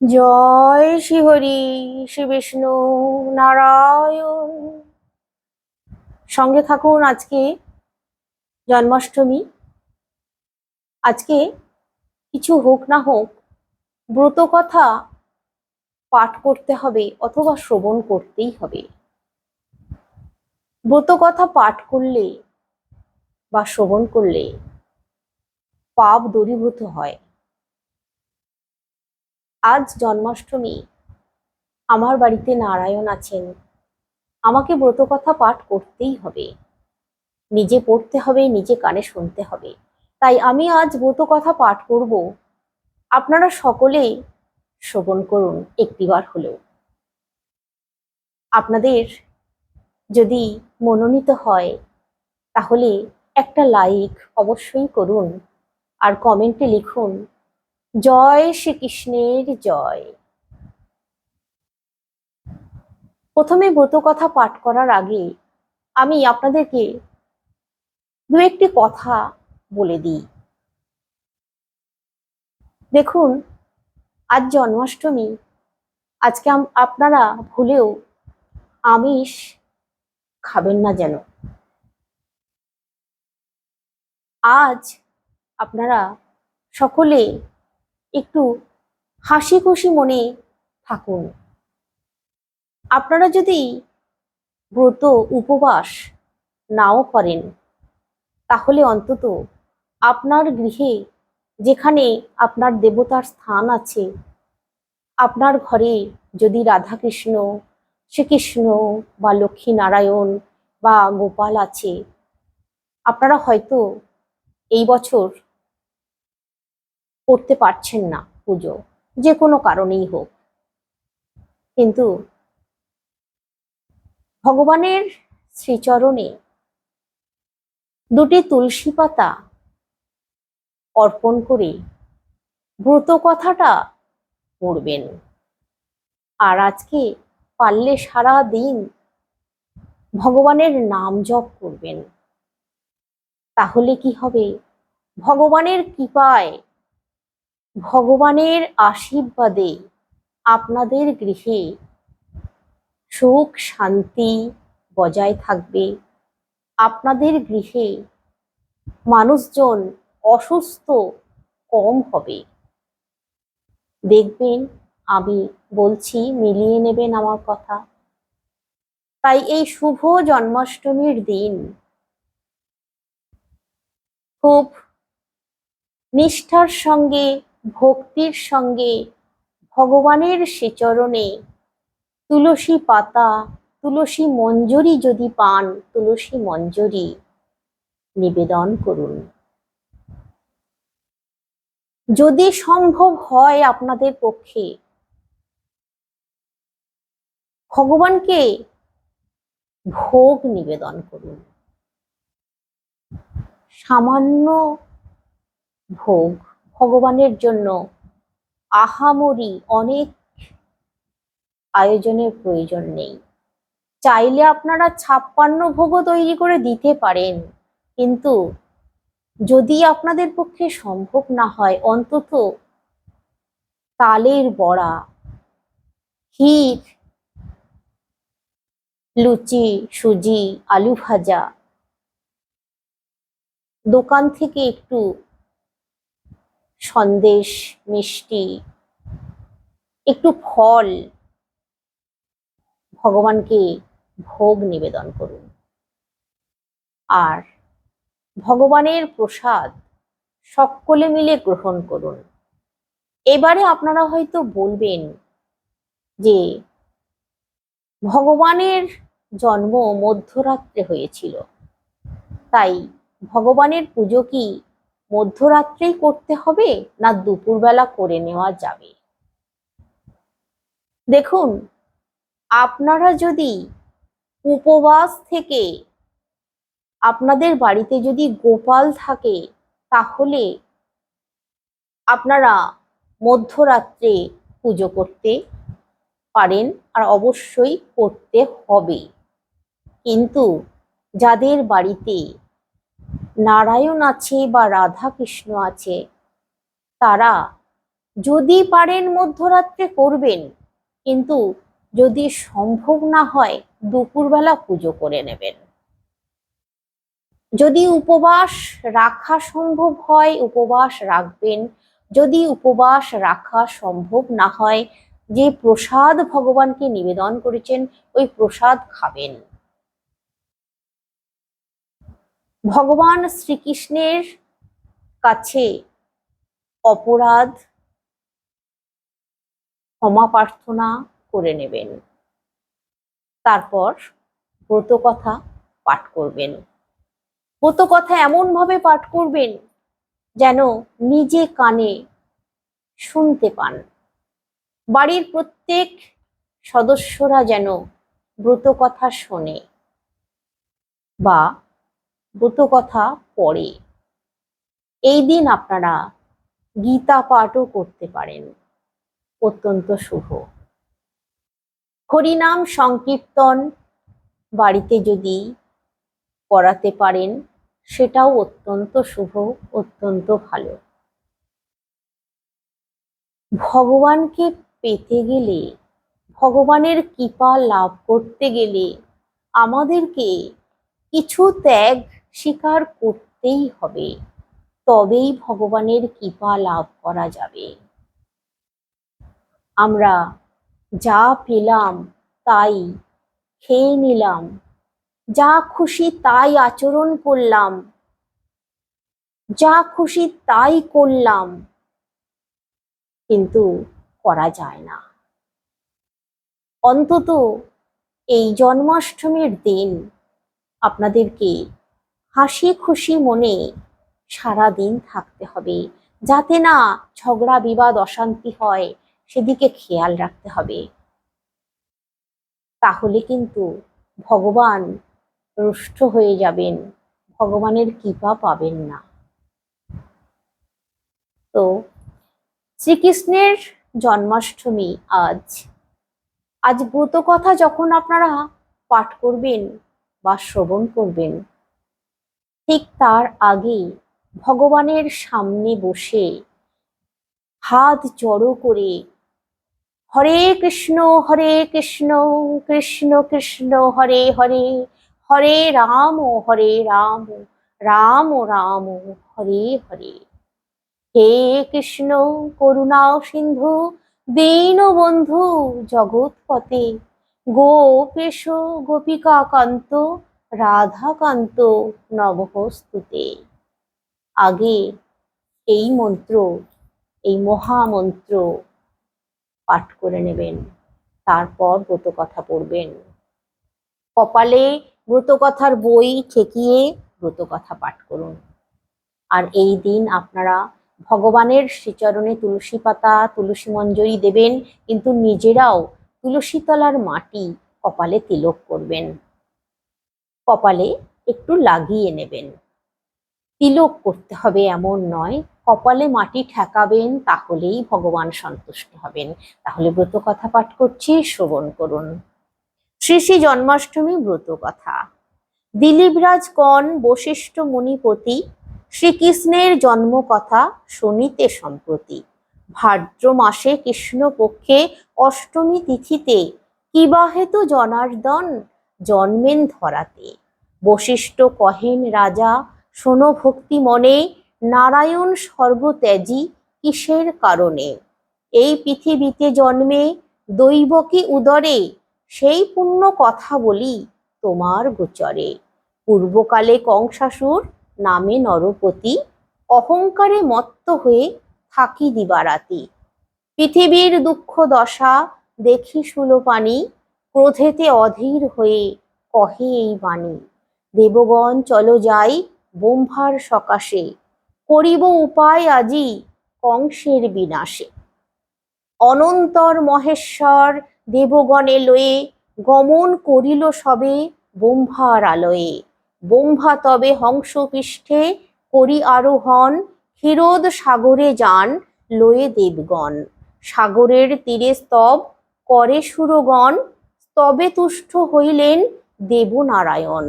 জয় শ্রীহরি শ্রী বিষ্ণু নারায়ণ। সঙ্গে থাকুন আজকে জন্মাষ্টমী। আজকে কিছু হোক না হোক, ব্রত কথা পাঠ করতে হবে অথবা শ্রবণ করতেই হবে। ব্রত কথা পাঠ করলে বা শ্রবণ করলে পাপ দূরীভূত হয়। আজ জন্মাষ্টমী। আমার বাড়িতে নারায়ণ আছেন। আমাকে ব্রত কথা পাঠ করতেই হবে। নিজে পড়তে হবে, নিজে কানে শুনতে হবে। তাই আমি আজ ব্রত কথা পাঠ করব। আপনারা সকলে শ্রবণ করুন একটিবার হলেও। আপনাদের যদি মনোনীত হয়, তাহলে একটা লাইক অবশ্যই করুন। আর কমেন্টে লিখুন জয় শ্রীকৃষ্ণের জয়। প্রথমে ব্রত কথা পাঠ করার আগে আমি আপনাদেরকে দু একটি কথা বলে দিই। দেখুন, আজ জন্মাষ্টমী। আজকে আপনারা ভুলেও আমিষ খাবেন না যেন। আজ আপনারা সকলে একটু হাসি খুশি মনে থাকুন। আপনারা যদি ব্রত উপবাস নাও করেন, তাহলে অন্তত আপনার গৃহে যেখানে আপনার দেবতার স্থান আছে, আপনার ঘরে যদি রাধাকৃষ্ণ, শ্রীকৃষ্ণ বা লক্ষ্মী নারায়ণ বা গোপাল আছে, আপনারা হয়তো এই বছর করতে পারছেন না পুজো, যে কোনো কারণেই হোক। কিন্তু ভগবানের শ্রীচরণে দুটি তুলসী পাতা অর্পণ করে ব্রত কথাটা পড়বেন। আর আজকে পারলে সারা দিন ভগবানের নাম জপ করবেন। তাহলে কি হবে? ভগবানের কৃপায় ভগবানের আশীর্বাদে আপনাদের গৃহে সুখ শান্তি বজায় থাকবে। আপনাদের গৃহে মানুষজন অসুস্থ কম হবে। দেখবেন, আমি বলছি, মিলিয়ে নেবেন আমার কথা। তাই এই শুভ জন্মাষ্টমীর দিন খুব নিষ্ঠার সঙ্গে ভক্তির সঙ্গে ভগবানের শ্রীচরণে তুলসী পাতা, তুলসী মঞ্জুরি যদি পান, তুলসী মঞ্জরি নিবেদন করুন। যদি সম্ভব হয় আপনাদের পক্ষে, ভগবানকে ভোগ নিবেদন করুন। সামান্য ভোগ ভগবানের জন্য আহামরি অনেক আয়োজনের প্রয়োজন নেই। চাইলে আপনারা ছাপ্পান্ন ভোগও তৈরি করে দিতে পারেন। কিন্তু যদি আপনাদের পক্ষে সম্ভব না হয়, অন্তত তালের বড়া, ক্ষীর, লুচি, সুজি, আলু ভাজা, দোকান থেকে একটু সন্দেশ, মিষ্টি, একটু ফল। ভগবানকে ভোগ নিবেদন করুন। আর ভগবানের প্রসাদ সকলে মিলে গ্রহণ করুন। এবারে আপনারা হয়তো বলবেন যে ভগবানের জন্ম মধ্যরাত্রে হয়েছিল। তাই ভগবানের পুজো কি মধ্যরাত্রেই করতে হবে না দুপুরবেলা করে নেওয়া যাবে? দেখুন, আপনারা যদি উপবাস থেকে আপনাদের বাড়িতে যদি গোপাল থাকে, তাহলে আপনারা মধ্যরাত্রে পুজো করতে পারেন আর অবশ্যই করতে হবে। কিন্তু যাদের বাড়িতে নারায়ণ আছে বা রাধা কৃষ্ণ আছে, তারা যদি পারেন মধ্যরাত্রে করবেন, কিন্তু যদি সম্ভব না হয়, দুপুরবেলা পুজো করে নেবেন। যদি উপবাস রাখা সম্ভব হয়, উপবাস রাখবেন। যদি উপবাস রাখা সম্ভব না হয়, যে প্রসাদ ভগবানকে নিবেদন করেছেন, ওই প্রসাদ খাবেন। ভগবান শ্রীকৃষ্ণের কাছে অপরাধ, ক্ষমা প্রার্থনা করে নেবেন। তারপর ব্রত কথা পাঠ করবেন। ব্রত কথা এমন ভাবে পাঠ করবেন যেন নিজে কানে শুনতে পান। বাড়ির প্রত্যেক সদস্যরা যেন ব্রত কথা শোনে বা ব্রত কথা পড়ে। এই দিন আপনারা গীতা পাঠও করতে পারেন। অত্যন্ত শুভ। হরিনাম সংকীর্তন বাড়িতে যদি করাতে পারেন, সেটাও অত্যন্ত শুভ, অত্যন্ত ভালো। ভগবানকে পেতে গেলে, ভগবানের কৃপা লাভ করতে গেলে আমাদেরকে কিছু ত্যাগ স্বীকার করতেই হবে। তবেই ভগবানের কৃপা লাভ করা যাবে। আমরা যা পেলাম তাই খেয়ে নিলাম, যা খুশি তাই আচরণ করলাম, যা খুশি তাই করলাম, কিন্তু করা যায় না। অন্তত এই জন্মাষ্টমীর দিন আপনাদেরকে হাসি খুশি মনে সারা দিন থাকতে হবে। যাতে না ঝগড়া, বিবাদ, অশান্তি হয়, সেদিকে খেয়াল রাখতে হবে। তাহলে কিন্তু ভগবান রুষ্ট হয়ে যাবেন, ভগবানের কৃপা পাবেন না। তো শ্রীকৃষ্ণের জন্মাষ্টমী আজ। আজ ব্রত কথা যখন আপনারা পাঠ করবেন বা শ্রবণ করবেন ঠিক তার আগে ভগবানের সামনে বসে হাত জড়ো করে হরে কৃষ্ণ হরে কৃষ্ণ কৃষ্ণ কৃষ্ণ, হরে হরে হরে রাম হরে রাম রাম রাম, হরে হরে। হে কৃষ্ণ করুণা সিন্ধু, দীনবন্ধু, জগৎপতে, গোপেশ গোপিকা কান্ত রাধাকান্ত নবহস্তুতে আগে এই মন্ত্র, এই মহামন্ত্র পাঠ করে নেবেন, তারপর ব্রত কথা পড়বেন। কপালে ব্রত কথার বই ঠেকিয়ে ব্রত কথা পাঠ করুন। আর এই দিন আপনারা ভগবানের শ্রীচরণে তুলসী পাতা, তুলসী মঞ্জরি দেবেন, কিন্তু নিজেরাও তুলসী তলার মাটি কপালে তিলক করবেন। কপালে একটু লাগিয়ে নেবেন। তিলক করতে হবে এমন নয়, কপালে মাটি ঠেকাবেন তাহলেই ভগবান সন্তুষ্ট হবেন। তাহলে ব্রত কথা পাঠ করছি, শ্রবণ করুন। শ্রী শ্রী জন্মাষ্টমী ব্রত কথা। দিলীপরাজ কন বশিষ্ঠ মুনিপতি শ্রীকৃষ্ণের জন্ম কথা শনিতে সম্প্রতি। ভাদ্র মাসে কৃষ্ণপক্ষে অষ্টমী তিথিতে কিবা হেতু জনার্দন জন্মেন ধরাতে। বশিষ্ঠ কহেন, রাজা, শোনো ভক্তি মনে, নারায়ণ সর্বত্যাজি কিসের কারণে? এই পৃথিবীতে জন্মে দৈবকী উদরে? সেই পুণ্য কথা বলি তোমার গোচরে। পূর্বকালে কংসাসুর নামে নরপতি অহংকারে মত্ত হয়ে থাকি দিবারাতি। পৃথিবীর দুঃখ দশা দেখি সুলোপানি ক্রোধেতে অধীর হয়ে কহে এই বাণী, দেবগণ, চলো যাই ব্রহ্মার সকাশে, করিব উপায় আজি কংসের বিনাশে। অনন্তর মহেশ্বর দেবগণে লয়ে গমন করিল সবে ব্রহ্মার আলয়ে। ব্রহ্মা তবে হংসপৃষ্ঠে করি আরোহণ, ক্ষীরোদ সাগরে যান লয়ে দেবগণ। সাগরের তীরে স্তব করে সুরগণ স্তবে তুষ্ট হইলেন দেবনারায়ণ।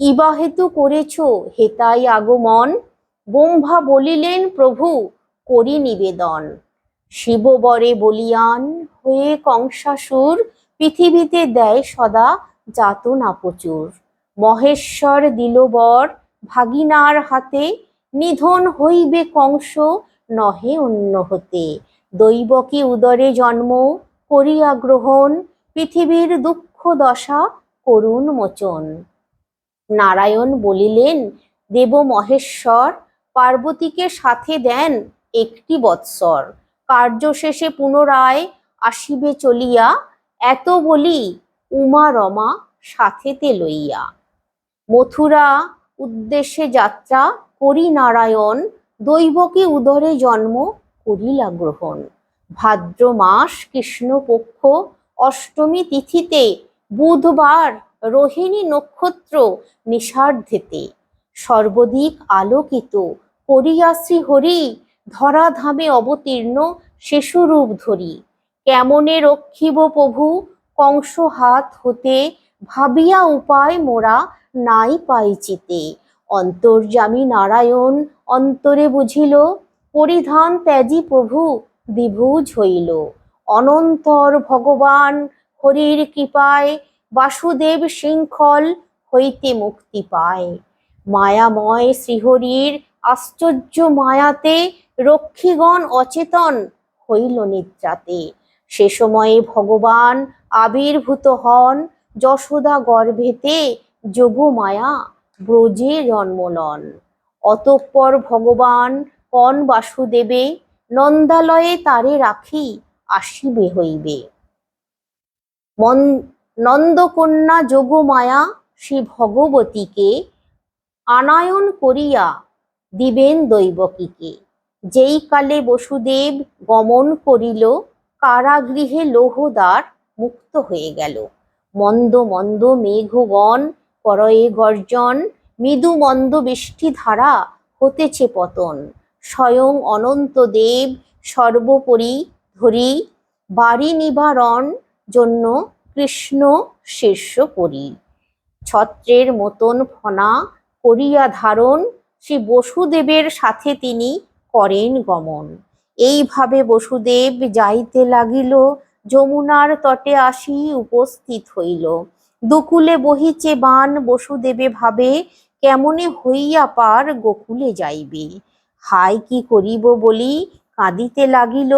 কিবা হেতু করেছ হেতাই আগমন? ব্রহ্মা বলিলেন, প্রভু, করি নিবেদন। শিববরে বলিয়ান হয়ে কংসাসুর, পৃথিবীতে দেয় সদা যাতনা প্রচুর। মহেশ্বর দিল বর ভাগিনার হাতে, নিধন হইবে কংস নহে অন্য হতে। দৈবকী উদরে জন্ম, করিয়া গ্রহণ পৃথিবীর দুঃখ দশা করুণ মোচন। নারায়ণ বলিলেন, দেব মহেশ্বর, পার্বতীকে সাথে দেন একটি বৎসর। কার্য শেষে পুনরায় আসিবে চলিয়া, এত বলি উমা রমা সাথেতে লইয়া। মথুরা উদ্দেশ্যে যাত্রা করি নারায়ণ দৈবকী উদরে জন্ম করিলা গ্রহণ। ভাদ্র মাস কৃষ্ণপক্ষ অষ্টমী তিথিতে বুধবার রোহিণী নক্ষত্র নিষার্ধেতে। সর্বদিক আলোকিত, করিয়া শ্রীহরি ধরাধামে অবতীর্ণ শিশুরূপ ধরি। কেমনে রক্ষিব প্রভু? কংস হাত হতে ভাবিয়া উপায় মোরা নাই পাই চিতে। অন্তর্যামী নারায়ণ অন্তরে বুঝিল, পরিধান ত্যাজি প্রভু বিভুজ হইল। অনন্তর ভগবান হরির কৃপায়, বাসুদেব শৃঙ্খল হইতে মুক্তি পায়। মায়াময় শ্রীহরির আশ্চর্য মায়াতে রক্ষীগণ অচেতন হইল নিদ্রাতে। সে সময়ে ভগবান আবির্ভূত হন, যশোদা গর্ভেতে যোগমায়া ব্রজে জন্মলন অতঃপর ভগবান কন বাসুদেবে, নন্দালয়ে তারে রাখি আসিবে হইবে। নন্দকন্যা যোগমায়া শ্রী ভগবতীকে আনায়ন করিয়া দিবেন দৈবকীকে। যেই কালে বসুদেব গমন করিল, কারাগৃহে লৌহদ্বার মুক্ত হয়ে গেল। মন্দ মন্দ মেঘগণ করয়ে গর্জন, মৃদু, মন্দ বৃষ্টি ধারা হতেছে পতন। স্বয়ং অনন্ত দেব সর্বোপরি ধরি, বাড়ি নিবারণ জন্য কৃষ্ণ শীর্ষ করি। ছত্রের মতন ফনা করিয়া ধারণ, শ্রী বসুদেবের সাথে তিনি করেন গমন। এইভাবে বসুদেব যাইতে লাগিল, যমুনার তটে আসি উপস্থিত হইল। দুকুলে বহিচে বান, বসুদেবে ভাবে, কেমনে হইয়া পার গোকুলে যাইবে। হায়, কি করিব বলি, কাঁদিতে লাগিল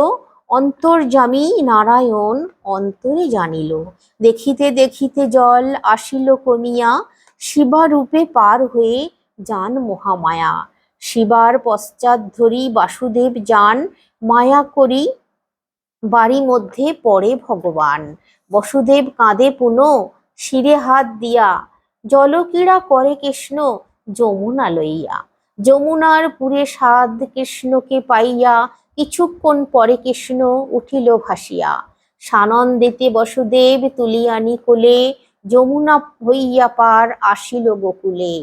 অন্তর্যামী নারায়ণ অন্তরে জানিল। দেখিতে দেখিতে জল আসিল কমিয়া, শিবারূপে পার হয়ে যান মহামায়া। শিবার পশ্চাৎ ধরি বাসুদেব যান, মায়া করি বাড়ি মধ্যে পড়ে ভগবান। বসুদেব কাঁদে পুন, শিরে হাত দিয়া, জলক্রীড়া করে কৃষ্ণ যমুনা লইয়া। যমুনার পুরে সাদ কৃষ্ণকে পাইয়া কিছুক্ষণ পরে কৃষ্ণ উঠিল ভাসিয়া। সানন্দেতে বসুদেব তুলিয়ানি কোলে যমুনা হইয়া পার আসিল গোকুলে।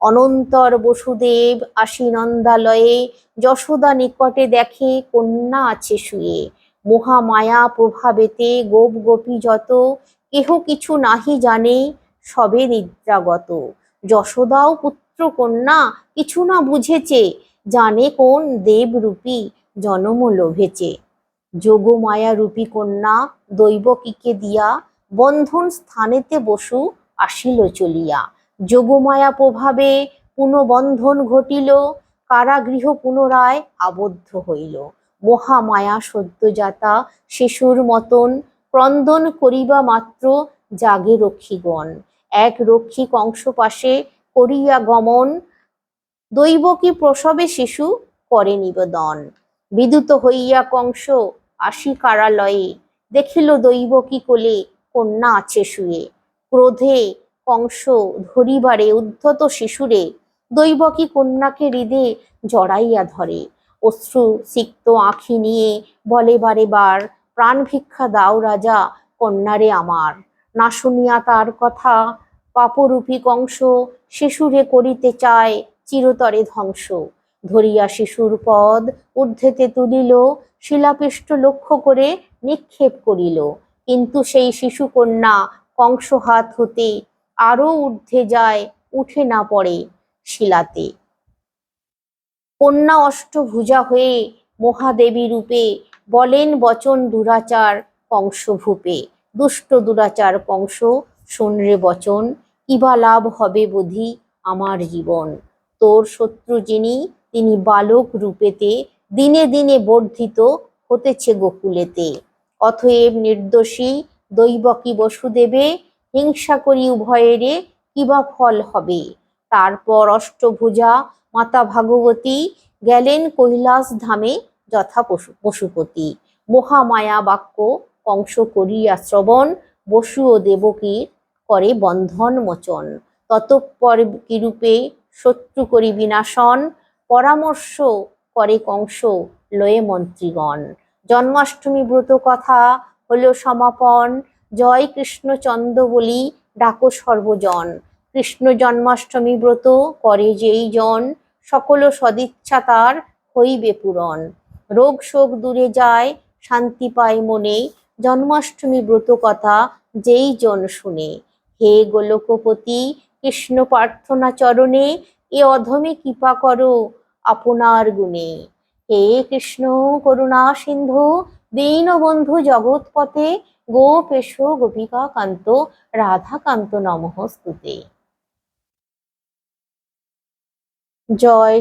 অনন্তর বসুদেব আসি নন্দালয়ে যশোদা নিকটে দেখে কন্যা আছে শুয়ে। মহামায়া প্রভাবেতে গোপ গোপী যত, কেহ কিছু নাহি জানে, সবে নিদ্রাগত। যশোদাও পুত্র কন্যা কিছু না বুঝেছে, জানে কোন দেবরূপী। জনম লোভেছে যোগমায়া রূপী কন্যা দৈবকীকে দিয়া বন্ধন স্থানেতে বসু আসিল চলিয়া। যোগমায়া প্রভাবে পুনঃবন্ধন ঘটিল, কারাগৃহ পুনরায় আবদ্ধ হইল। মহামায়া সদ্যজাতা শিশুর মতন ক্রন্দন করিবা মাত্র জাগে রক্ষীগণ। এক রক্ষী কংস পাশে করিয়া গমন দৈবকী প্রসবে শিশু করে নিবেদন। বিদুত হইয়া কংস আসি কারালয়ে, দেখিল দৈবকী কোলে কন্যা আছে শুয়ে। ক্রোধে কংস ধরিবারে, উদ্ধত শিশুরে দৈবকী কন্যাকে হৃদে জড়াইয়া ধরে। অশ্রু সিক্ত আঁখি নিয়ে বলে বারে বার প্রাণ ভিক্ষা দাও রাজা, কন্যারে আমার। না শুনিয়া তার কথা, পাপরূপী কংস শিশুরে করিতে চায়, চিরতরে ধ্বংস। ধরিয়া শিশুর পদ ঊর্ধ্বেতে তুলিল শিলাপৃষ্ঠ লক্ষ্য করে নিক্ষেপ করিল। কিন্তু সেই শিশু কন্যা কংস হাত হতে আরও ঊর্ধ্বে যায়, উঠে না পড়ে শিলাতে। কন্যা অষ্টভুজা হয়ে মহাদেবী রূপে বলেন বচন দুরাচার কংস ভূপে। দুষ্ট দুরাচার কংস শুনরে বচন কিবা লাভ হবে বোধি আমার জীবন? তোর শত্রু যিনি তিনি বালক রূপেতে দিনে দিনে বর্ধিত হতেছে গোকুলেতে। অতএব নির্দোষী দৈবকী বসুদেবে, হিংসা করি উভয়েরে কিবা ফল হবে। তারপর অষ্টভুজা মাতা ভাগবতী গেলেন কৈলাস ধামে যথা পশু, পশুপতি। মহামায়া বাক্য কংস করিয়া শ্রবণ বসু ও দেবকীর করে বন্ধন মোচন। ততঃপর কিরূপে শত্রু করি বিনাশন পরামর্শ করে কংস লয়ে মন্ত্রীগণ। জন্মাষ্টমী ব্রত কথা হলো সমাপন। জয় কৃষ্ণ চন্দ্র বলি ডাকো সর্বজন। কৃষ্ণ জন্মাষ্টমী ব্রত করে যেই জন, সকল সদিচ্ছা তার হইবে পূরণ। রোগ শোক দূরে যায়, শান্তি পায় মনে। জন্মাষ্টমী ব্রত কথা যেই জন শুনে, হে গোলকপতি, কৃষ্ণ প্রার্থনা চরণে এ অধমে কৃপা করো। আপনার গুণে। হে কৃষ্ণ, করুণা সিন্ধু, দীনবন্ধু জগৎপথে, গোপেশ গোপিকা কান্ত রাধাকান্ত নমঃ স্তুতে জয়